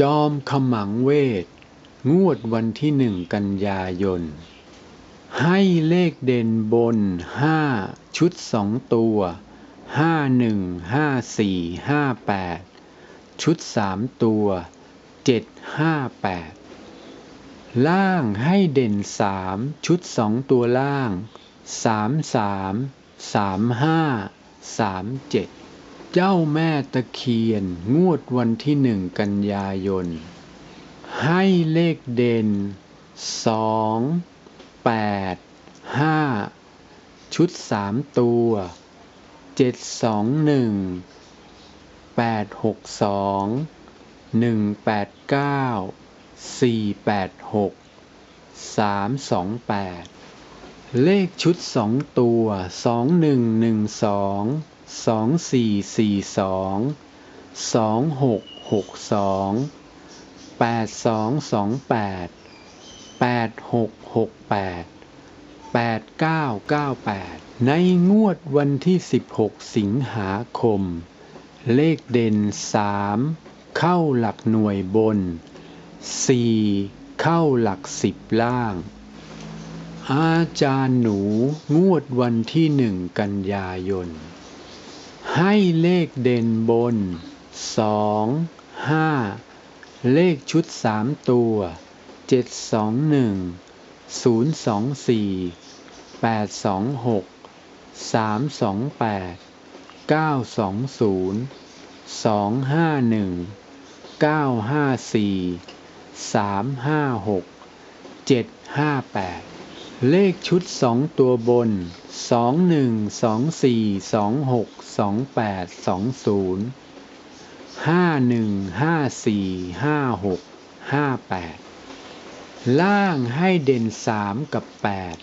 จอมขมังเวท งวดวันที่หนึ่งกันยายน ให้เลขเด่นบนห้าชุดสองตัวห้าหนึ่งห้าสี่ห้าแปดชุดสามตัวเจ็ดห้าแปดล่างให้เด่นสามชุดสองตัวล่างสามสามสามห้าสามเจ็ด จ้าแม่ตะเคียน งวดวันที่หนึ่งกันยายน ให้เลขเด่นสองแปดห้าชุดสามตัวเจ็ดสองหนึ่งแปดหกสองหนึ่งแปดเก้าสี่แปดหกสามสองแปดเลขชุดสองตัวสองหนึ่งหนึ่งสอง สองสี่สี่สองสองหกหกสองแปดสองสองแปดแปดหกหกแปดแปดเก้าเก้าแปดในงวดวันที่สิบหกสิงหาคม เลขเด่นสามเข้าหลักหน่วยบนสี่เข้าหลักสิบล่าง อาจารย์หนูงวดวันที่หนึ่งกันยายน ให้เลขเด่นบน 2 5 เลขชุด 3 ตัว 721 024 826 328 920 251 954 356 758 เลขชุด 2 ตัวบน สองหนึ่งสองสี่สองหกสองแปดสองศูนย์ห้าหนึ่งห้าสี่ห้าหกห้าแปดล่างให้เด่นสามกับแปด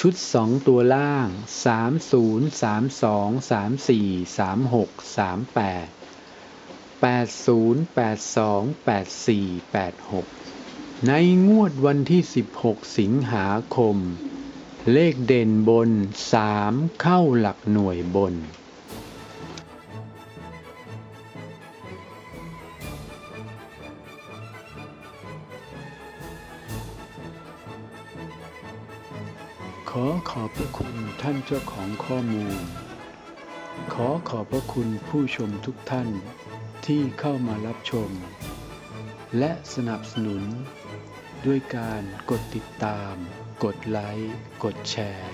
ชุดสองตัวล่างสามศูนย์สามสองสามสี่สามหกสามแปดแปดศูนย์แปดสองแปดสี่แปดหกในงวดวันที่16สิงหาคม เลขเด่นบน 3 เข้าหลักหน่วยบน ขอขอบพระคุณท่านเจ้าของข้อมูล ขอขอบพระคุณผู้ชมทุกท่านที่เข้ามารับชม และสนับสนุนด้วยการกดติดตาม กดไลค์ กดแชร์